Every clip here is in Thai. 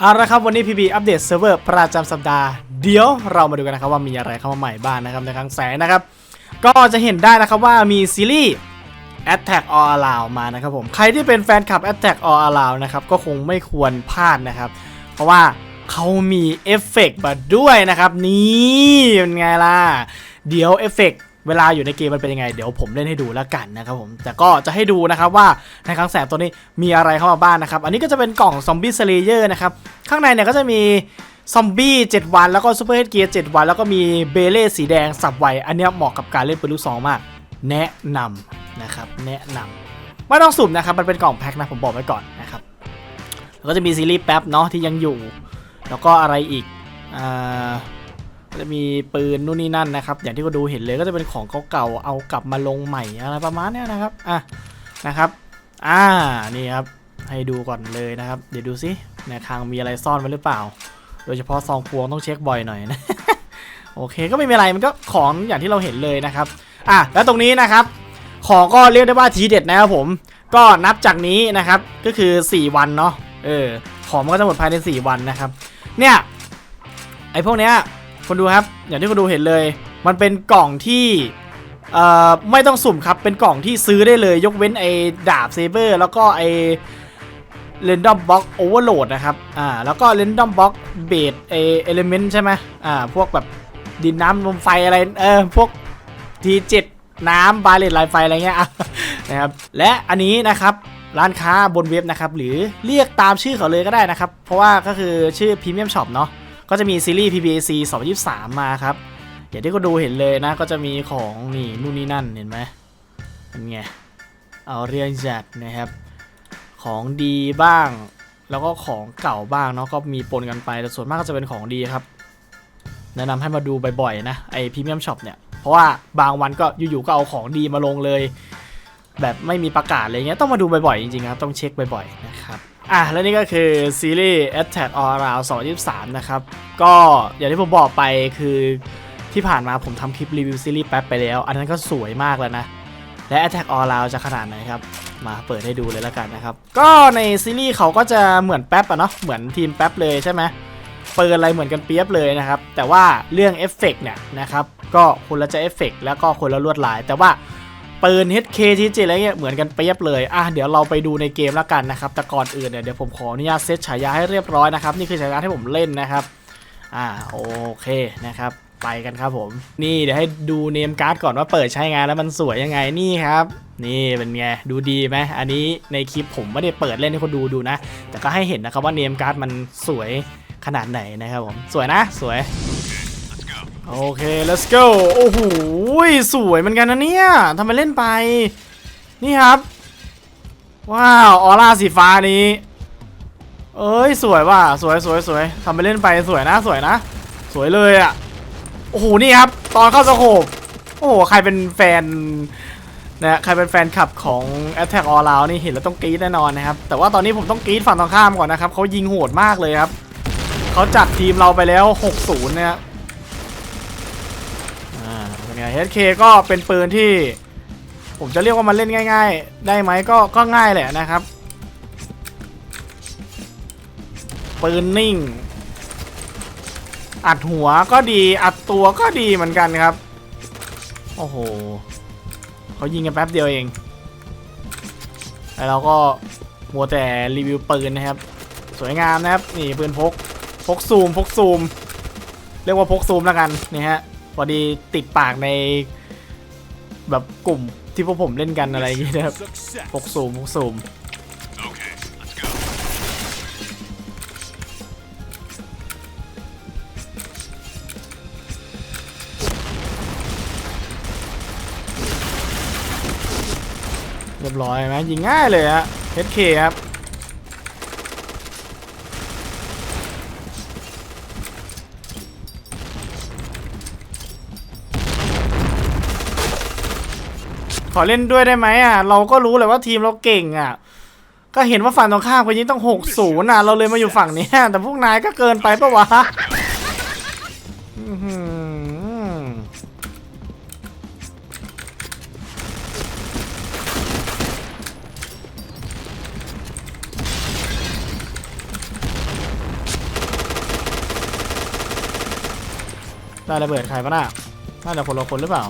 เอาละครับวันนี้ PB อัปเดตเซิร์ฟเวอร์ประจำสัปดาห์ เดี๋ยวเรามาดูกันนะครับว่ามีอะไรเข้ามาใหม่บ้างนะครับในครั้งแสนนะครับ ก็จะเห็นได้นะครับว่ามีซีรีส์ Attack All Allow มานะครับผม ใครที่เป็นแฟนคลับ Attack All Allow นะครับก็คงไม่ควรพลาดนะครับ เพราะว่าเขามีเอฟเฟกต์มาด้วยนะครับ นี่เป็นไงล่ะ เดี๋ยวเอฟเฟกต์ เวลาอยู่ในเกมมันเป็นยังไง เดี๋ยวผมเล่นให้ดูแล้วกันนะครับผมแต่ก็จะให้ดูนะครับว่าในครั้งแสนตัวนี้มีอะไรเข้ามาบ้างนะครับ อันนี้ก็จะเป็นกล่องซอมบี้สเลเยอร์นะครับข้างในเนี่ยก็จะมีซอมบี้7วันแล้วก็ซูเปอร์เฮดเกียร์7วัน แล้วก็มีเบเล่สีแดงสับไวอันนี้เหมาะกับการเล่นปืนลูกซองมาก แนะนำนะครับแนะนำไม่ต้องสุ่มนะครับมันเป็นกล่องแพ็คนะผมบอกไว้ก่อนนะครับแล้วก็จะมีซีรีส์แป๊บเนาะที่ยังอยู่ แล้วก็อะไรอีกอ่า จะมีปืนนู่นนี่นั่นนะครับ อย่างที่ก็ดูเห็นเลยก็จะเป็นของเก่าๆเอากลับมาลงใหม่อะไรประมาณนี้นะครับอะนะครับอ่านี่ครับให้ดูก่อนเลยนะครับ เดี๋ยวดูสิในคลังมีอะไรซ่อนไว้หรือเปล่า โดยเฉพาะซองพวงต้องเช็คบ่อยหน่อยนะโอเคก็ไม่มีอะไรมันก็ของอย่างที่เราเห็นเลยนะครับอะแล้วตรงนี้นะครับ ของก็เรียกได้ว่าทีเด็ดนะครับผม ก็นับจากนี้นะครับก็คือ 4 วันเนาะเออของมันก็จะหมดภายใน 4 วันนะครับ เนี่ยไอพวกเนี้ย คนดูครับ อย่างที่คนดูเห็นเลย มันเป็นกล่องที่ไม่ต้องสุ่มครับ เป็นกล่องที่ซื้อได้เลย ยกเว้นไอ้ดาบเซเบอร์ แล้วก็ไอ้เรนดอมบล็อกโอเวอร์โหลดนะครับ อ่า แล้วก็เรนดอมบล็อกเบสไอเอลิเมนต์ใช่ไหมอ่า พวกแบบดินน้ำลมไฟอะไร เออ พวกทีเจ็ดน้ำบาเลตไลไฟอะไรเงี้ยนะครับ และอันนี้นะครับร้านค้าบนเว็บนะครับ หรือเรียกตามชื่อเขาเลยก็ได้นะครับ เพราะว่าก็คือชื่อพรีเมียมช็อปเนาะ ก็จะมีซีรีส์ PBAC 2023 มาครับอย่างที่ก็ดูเห็นเลยนะก็จะมีของนี่นู่นนี่นั่นเห็นไหมเป็นไงเอาเรื่องจัดนะครับของดีบ้าง แล้วก็ของเก่าบ้างเนาะก็มีปนกันไปแต่ส่วนมากก็จะเป็นของดีครับ แนะนำให้มาดูบ่อยๆนะไอพรีเมียมช็อปเนี่ยเพราะว่าบางวันก็อยู่ๆก็เอาของดีมาลงเลย แบบไม่มีประกาศอะไรเงี้ยต้องมาดูบ่อยๆจริงๆครับต้องเช็คบ่อยๆนะ อะแล้วนี่ก็คือซีรีส์ Attack All Around 2023 นะครับ ก็อย่างที่ผมบอกไปคือที่ผ่านมาผมทำคลิปรีวิวซีรีส์แป๊บไปแล้ว อันนั้นก็สวยมากแล้วนะ และ Attack All Around จะขนาดไหนครับ มาเปิดให้ดูเลยแล้วกันนะครับ ก็ในซีรีส์เขาก็จะเหมือนแป๊บอะเนาะเหมือนทีมแป๊บเลยใช่ไหมเปิดอะไรเหมือนกันเปียบเลยนะครับ แต่ว่าเรื่องเอฟเฟกต์เนี่ยนะครับก็คนละจะเอฟเฟกต์แล้วก็คนละลวดลาย แต่ว่า ปืน HKTG อะไรเงี้ยเหมือนกันเปียบเลยอะเดี๋ยวเราไปดูในเกมแล้วกันนะครับแต่ก่อนอื่นเนี่ยเดี๋ยวผมขออนุญาตเซตฉายาให้เรียบร้อยนะครับนี่คือฉายาที่ผมเล่นนะครับอ่าโอเคนะครับไปกันครับผม นี่เดี๋ยวให้ดูเนมการ์ดก่อนว่าเปิดใช้งานแล้วมันสวยยังไงนี่ครับ นี่เป็นไงดูดีไหมอันนี้ในคลิปผมไม่ได้เปิดเล่นให้คนดูดูนะ แต่ก็ให้เห็นนะครับว่าเนมการ์ดมันสวยขนาดไหนนะครับผมสวยนะสวย โอเค let's go โอ้โหสวยเหมือนกันนะเนี่ยทำไมเล่นไป นี่ครับ ว้าว ออร่าสีฟ้านี้ เอ้ย สวยว่ะ สวยสวยสวยทำไปเล่นไปสวยนะสวยนะ สวยเลยอะ โอ้โห นี่ครับ ตอนเข้าสโคปโอ้โห ใครเป็นแฟนนะใครเป็นแฟนคลับของ Attack All Round นี่เห็นแล้วต้องกรี๊ดแน่นอนนะครับ แต่ว่าตอนนี้ผมต้องกรี๊ดฝั่งตรงข้ามก่อนนะครับเขายิงโหดมากเลยครับเขาจัดทีมเราไปแล้ว 6-0 นะครับ เป็นไง HK ก็เป็นปืนที่ ผมจะเรียกว่ามันเล่นง่าย ๆ ได้ไหมก็ก็ง่ายแหละนะครับ ปืนนิ่ง อัดหัวก็ดีอัดตัวก็ดีเหมือนกันครับ โอ้โหเขายิงกันแป๊บเดียวเองแล้วเราก็มัวแต่รีวิวปืนนะครับ สวยงามนะครับ นี่ปืนพก พกซูม พกซูม เรียกว่าพกซูมแล้วกัน นี่ฮะ พอดีติดปากในแบบกลุ่มที่พวกผมเล่นกันอะไรอย่างเงี้ยนะครับ Success. พกซูมพกซูม Okay, let's go. เรียบร้อยไหมยิงง่ายเลยฮะ HK ครับ ขอเล่นด้วยได้ไหมอะ เราก็รู้เลยว่าทีมเราเก่งอะ ก็เห็นว่าฝั่งตรงข้ามไปยิงต้องหกศูนย์อะ เราเลยมาอยู่ฝั่งนี้แต่พวกนายก็เกินไปปะวะได้ระเบิดใครปะน่ะน่าจะคนละคนหรือเปล่า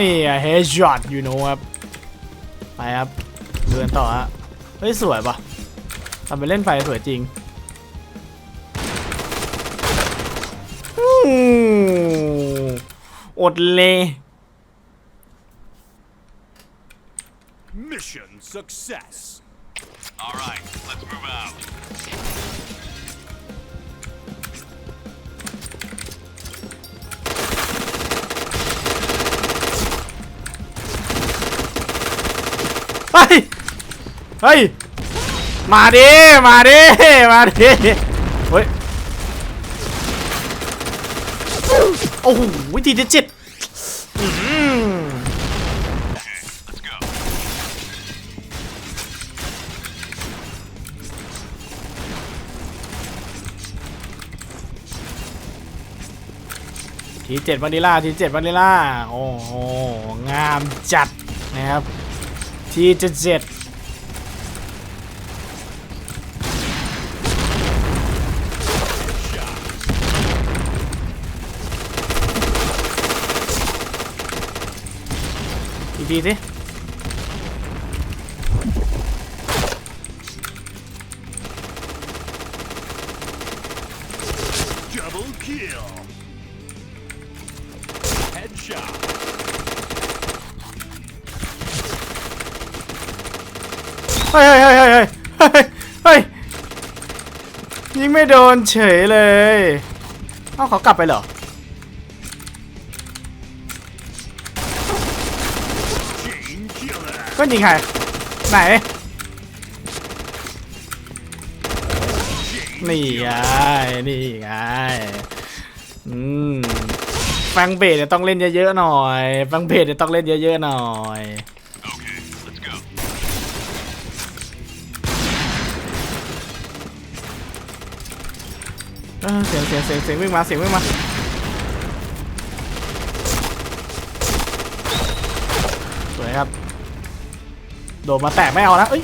นี่อะเฮดช็อตยูโนครับ ไปครับ เดินต่อฮะ เฮ้ย สวยปะทำไปเล่นไฟสวยจริงอู้อดเลย Mission success. All right, let's move out. ฮ้ย เฮ้ย มาดิ มาดิ มาดิ เฮ้ย โอ้โหวิธีเด็ดเจ็ดทีเจ็ดวานิล่าทีเจ็ดวานิล่า โอ้โห งามจัดนะครับ ทีเจ็ดเจ็ดดีดิ ฮ้ยเฮ้ยเฮ้ยเฮ้ยเฮ้ยเฮ้ยเฮ้ยยิงไม่โดนเฉยเลยเอ้าเขากลับไปเหรอก็ยิงใครไหนนี่ไงนี่ไงอืมฟังเบสเนี่ยต้องเล่นเยอะๆหน่อย ฟังเบสเนี่ยต้องเล่นเยอะๆหน่อย ออเสียงเสียงเสียงเสียงวิ่งมาเสียงวิ่งมาสวยครับ โดดมาแตะไม่เอานะเอ้ย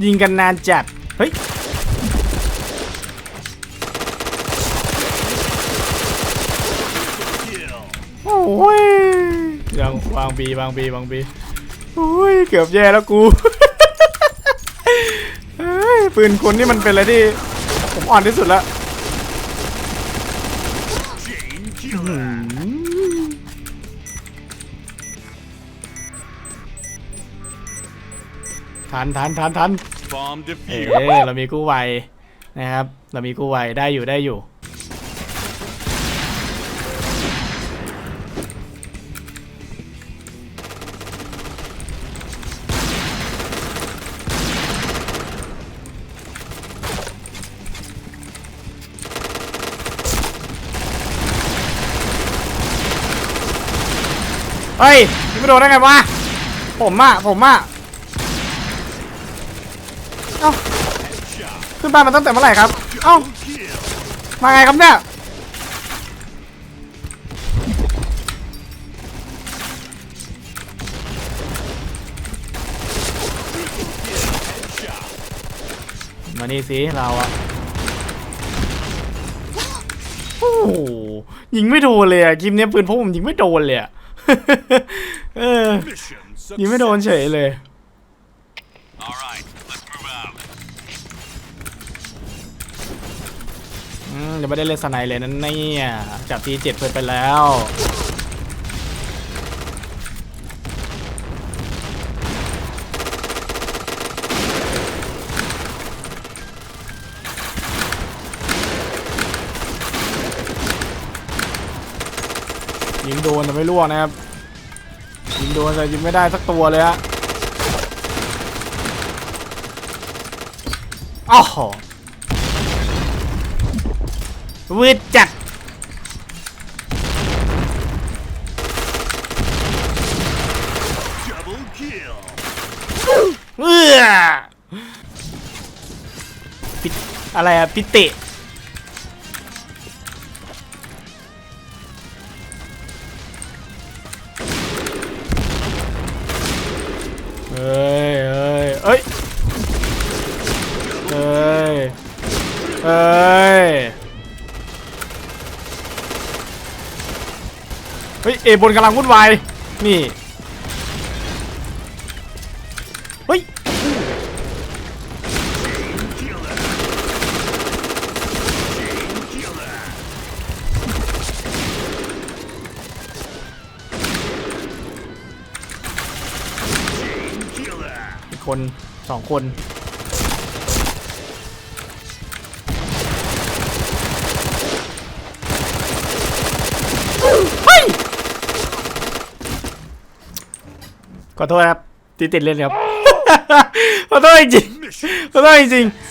ห ยิงกันนานจัด เฮ้ย โอ้ยยังวางบีวางบีวางบีโอ้ย เกือบแย่แล้วกูเฮ้ยปืนคนนี่มันเป็นอะไรที่ผมอ่อนที่สุดแล้ว ทันทันทันทัน Bomb เอ๊ defused. เรามีกู้ไวนะครับ เรามีกู้ไวได้อยู่ได้อยู่ เฮ้ยยิงไม่โดนได้ไงวะผมอะผมอะเอ้า Headshot. ขึ้นบ้านมาตั้งแต่เมื่อไหร่ครับ เอ้า Kill. มาไงครับเนี่ย Headshot. มานี่สิเราอะโอ้โหยิงไม่โดนเลยอะคลิปเนี้ยปืนพกผมยิงไม่โดนเลยอะเออ Mission ยิงไม่โดน success. เฉยเลย ยังไม่ได้เล่นสไนเลยนั่นเนี่ยจับทีเจ็ดเพิ่ไปแล้วยิงโดนแต่ไม่ล่วงนะครับยิงโดนแต่ยิงไม่ได้สักตัวเลยฮะอ้าว วืดจัดอะไรอะพิเตเอ้ยเอ้ยเอ้ยเอ้ยเอ้ย ฮ้ยเอบนกำลังวุ่นวายนี่เฮ้ยอีกคนสองคน ขอโทษครับติดติดเล่นครับ ขอโทษจริงๆขอโทษจริงๆ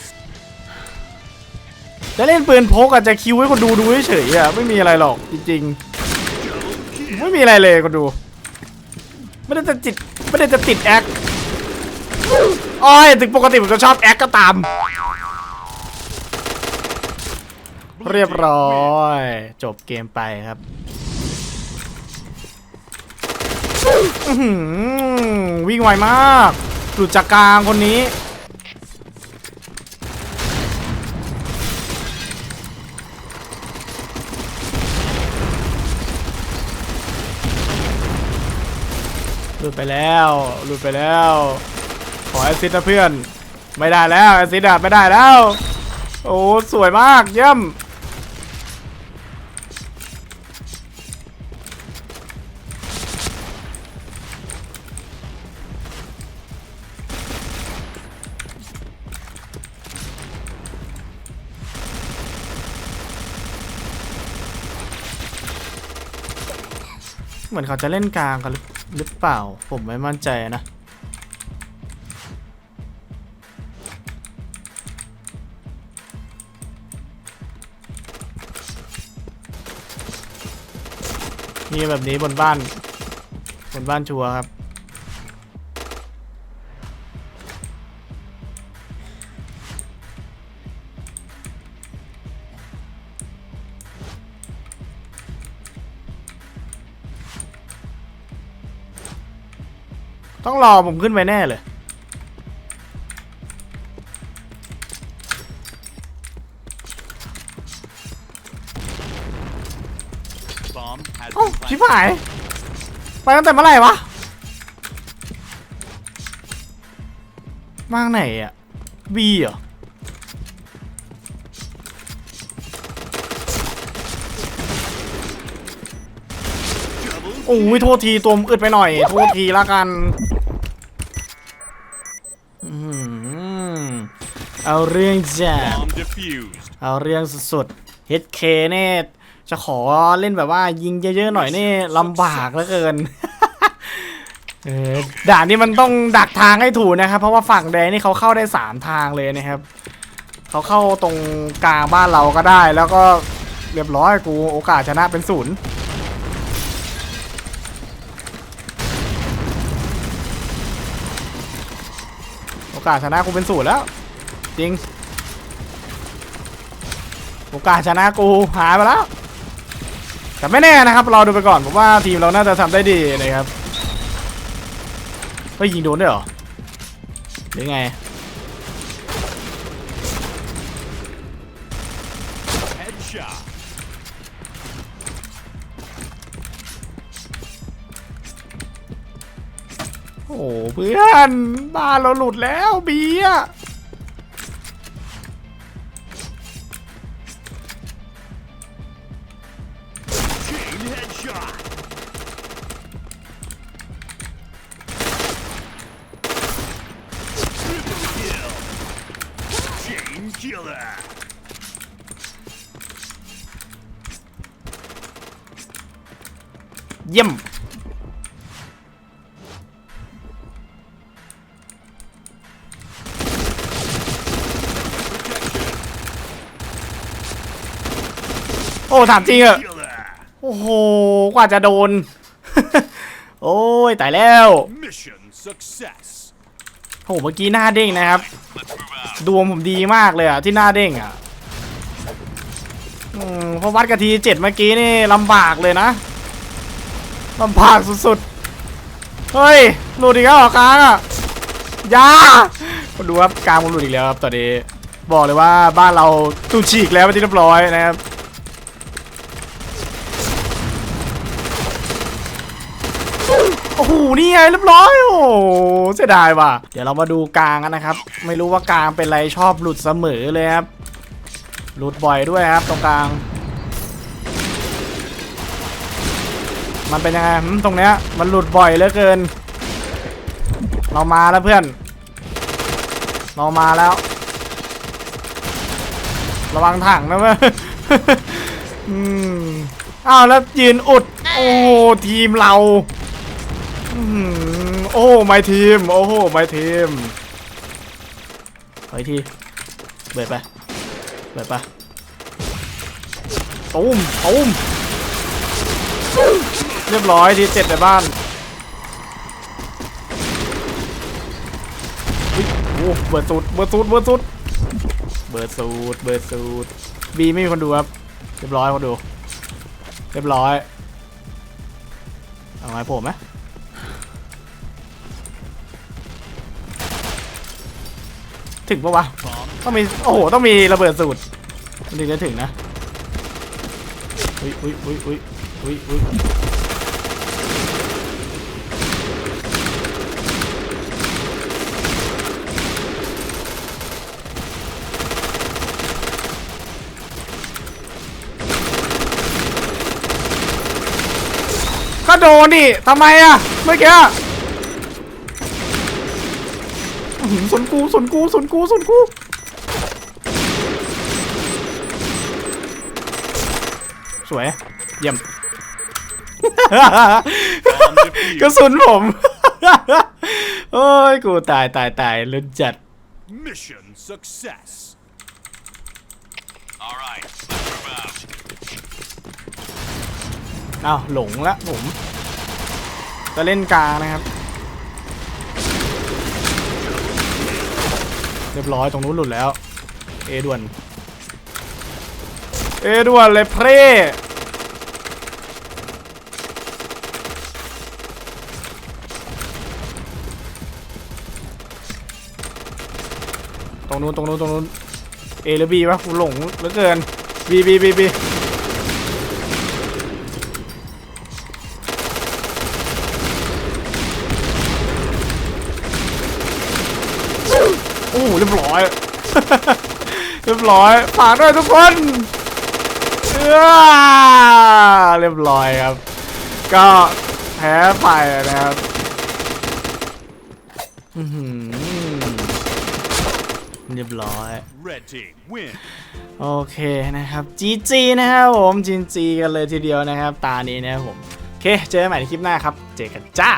จะเล่นปืนพกอาจจะคิวให้คนดูดูเฉยๆอะไม่มีอะไรหรอกจริงๆ ไม่มีอะไรเลยคนดู ไม่ได้จะจิตไม่ได้จะติดแอคอ้อยถึงปกติผมจะชอบแอคก็ตาม เรียบร้อย จบเกมไปครับอื้อหือ วิ่งไวมาก หลุดจากกลางคนนี้ หลุดไปแล้ว หลุดไปแล้ว ขอแอซิสต์นะเพื่อน ไม่ได้แล้วแอซิสต์อะไม่ได้แล้ว โอ้ สวยมาก เยี่ยม เหมือนเขาจะเล่นกลางกันหรือเปล่า ผมไม่มั่นใจนะ มีแบบนี้บนบ้าน บนบ้านชัวร์ครับ ต้องรอผมขึ้นไปแน่เลย Bomb has โอ้า been ชิบ planted. หาย ไปตั้งแต่เมื่อไหร่วะมางไหนอะบีเหรอ โอ้ยโทษทีตัวมนอึดไปหน่อย โทษทีละกันอื้อหือเอาเรื่องจ้ะ Bomb defused. เอาเรื่องสุดๆ HK เนี่ยจะขอเล่นแบบว่ายิงเยอะๆหน่อยนี่ลำบากเหลือเกินเออด่านนี้มันต้องดักทางให้ถูกนะครับ เพราะว่าฝั่งแดงนี่เขาเข้าได้ 3 ทางเลยนะครับ เขาเข้าตรงกลางบ้านเราก็ได้ แล้วก็เรียบร้อยกูโอกาสชนะเป็นศูนย์ กาสชนะกูเป็นศูนย์แล้ว จริง โอกาสชนะกูหายไปแล้ว แต่ไม่แน่นะครับ เราดูไปก่อนผมว่าทีมเราน่าจะทำได้ดีนะครับเฮ้ยิงโดนได้วยเหรอหรือไง เพื่อนบ้านเราหลุดแล้วเบียเยี่ยม อ้ถามจริงเหรอะ Killer. โอ้โหกว่าจะโดน โอ้ยตายแล้ว Mission success. โอ้โหเมื่อกี้หน้าเด้งนะครับ Let's move about? ดวงผมดีมากเลยอะที่หน้าเด้งอะอืมเพราะวัดกะทีเจ็ดเมื่อกี้นี่ลำบากเลยนะลำบากสุดๆ เฮ้ยหลุดอีกแล้วเหรอกลางอะอยามาดูครับกลางมันหลุดอีกแล้วครับตอนนี้บอกเลยว่าบ้านเราตูฉีกแล้วไปนที่เรียบร้อยนะครับ โอ้โหนี่ไงเรียบร้อยโอ้โหเสียดายว่ะ เดี๋ยวเรามาดูกลางกันนะครับ ไม่รู้ว่ากลางเป็นไรชอบหลุดเสมอเลยครับ หลุดบ่อยด้วยครับตรงกลาง มันเป็นยังไงตรงเนี้ยมันหลุดบ่อยเหลือเกิน เรามาแล้วเพื่อน เรามาแล้ว ระวังถังนะเว้ยอืมอ้าวแล้วยืนอุด โอ้ทีมเรา โอ้ไม่ทีม โอ้โหไม่ทีมเฮ้ยทีเบิดไปเบิดไปตุ้มตุ้มเรียบร้อยทีเจ็ดในบ้านอุ๊ยโอ้เบิดสูตรเบิดสูตรเบิดสูตรเบิดสูตรเบิดสูตรบีไม่มีคนดูครับ เรียบร้อยคนดู เรียบร้อย เอาไงผมไหม ถึงปะวะ ต้องมี โอ้โห ต้องมีระเบิดสูตรมันถึงจะถึงนะ อุ้ยอุ้ยอุ้ยอุ้ยอุ้ยอุ้ยก็โดนนี่ทำไมอะเมื่อกี้ สนกูสนกูสนกูสนกูสวย เยี่ยมกระสุนผม โอ้ย กูตายตายตายลุ้นจัด Mission success. All right, let's move out. อ้าวหลงละผม จะเล่นกลางนะครับ รียบร้อยตรงนู้นหลุดแล้ว เอด่วน เอด่วนเลยเพร่ตรงนู้นตรงนู้นตรงนู้นเอหรือบีวะกูหลงเหลือเกินบีบีบีบี เรียบร้อย เรียบร้อยฝากด้วยทุกคนเอื้อเรียบร้อยครับ ก็แพ้ไปนะครับอื้อหือเรียบร้อย Red team win. โอเคนะครับ GG นะครับผม GG กันเลยทีเดียวนะครับ ตานี้นะครับผม โอเค เจอกันใหม่ในคลิปหน้าครับ เจอกันจ้า